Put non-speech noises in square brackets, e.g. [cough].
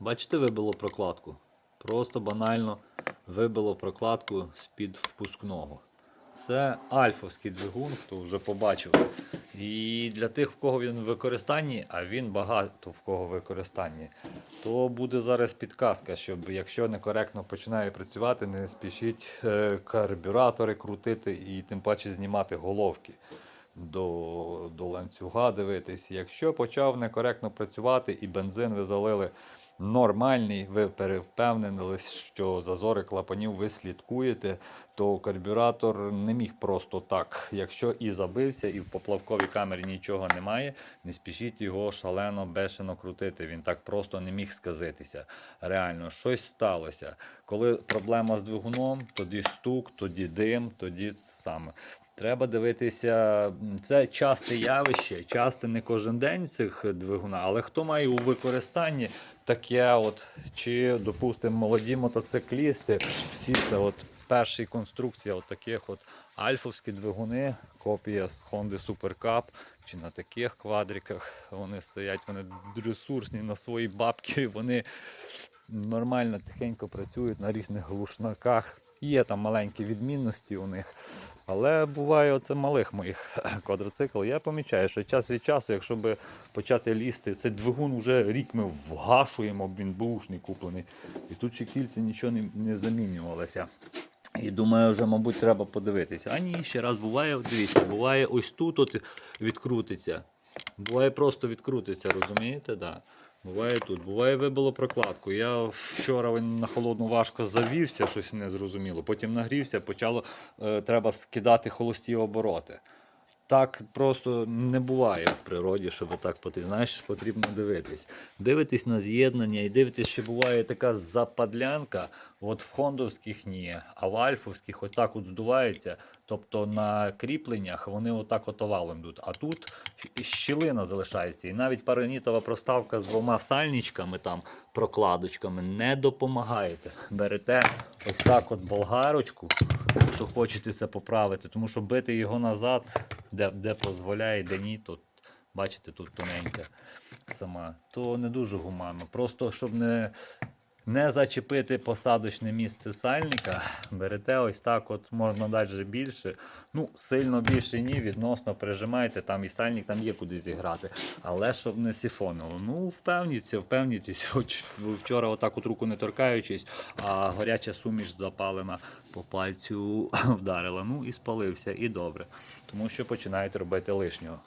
Бачите, вибило прокладку. Просто банально вибило прокладку з-під впускного. Це альфовський двигун, хто вже побачив. І для тих, в кого він в використанні, а він багато в кого в використанні, то буде зараз підказка, щоб якщо некоректно починає працювати, не спішіть е, карбюратори крутити і тим паче знімати головки до, до ланцюга дивитись. Якщо почав некоректно працювати і бензин ви залили нормальний, ви перевпевнились, що зазори клапанів ви слідкуєте, то карбюратор не міг просто так. Якщо і забився, і в поплавковій камері нічого немає, не спішіть його шалено бешено крутити. Він так просто не міг сказитися. Реально, щось сталося. Коли проблема з двигуном, тоді стук, тоді дим, тоді саме. Треба дивитися, це часте явище, часте не кожен день цих двигуна, але хто має у використанні таке, от, чи, допустимо, молоді мотоциклісти, всі це от перші конструкція от таких от альфовські двигуни, копія з Honda Super Cup, чи на таких квадриках вони стоять, вони ресурсні на свої бабки, [laughs] вони нормально тихенько працюють на різних глушниках. Є там маленькі відмінності у них. Але буває оце малих моїх [clears throat] квадроцикл. Я помічаю, що час від часу, якщо би почати лізти, цей двигун вже рік ми вгашуємо, він бушний куплений. І тут ще кільця нічого не, не замінювалося. І думаю, вже, мабуть, треба подивитися. А ні, ще раз буває, дивіться, буває ось тут от відкрутиться. Буває просто відкрутиться, розумієте? Да. Буває тут, буває вибило прокладку. Я вчора на холодну важко завівся, щось незрозуміло. Потім нагрівся, почало е, треба скидати холості обороти. Так просто не буває в природі, щоб так. Знаєш, потрібно дивитись. Дивитись на з'єднання і дивитись, що буває така западлянка. От в хондовських ні, а в альфовських отак от здувається. Тобто на кріпленнях вони отак от овалом йдуть. А тут щілина залишається. І навіть паранітова проставка з двома сальничками, там, прокладочками не допомагаєте. Берете ось так от болгарочку, якщо хочете це поправити, тому що бити його назад, де, де дозволяє, де ні, то бачите, тут тоненька сама, то не дуже гуманно. Просто щоб не, не зачепити посадочне місце сальника, берете ось так, от можна далі більше. Ну, сильно більше ні, відносно прижимаєте, там і сальник там є куди зіграти. Але щоб не сіфонило. Ну, впевніться, впевніться. Вчора отак от руку не торкаючись, а гаряча суміш запалена по пальцю вдарила. Ну і спалився, і добре. Тому що починаєте робити лишнього.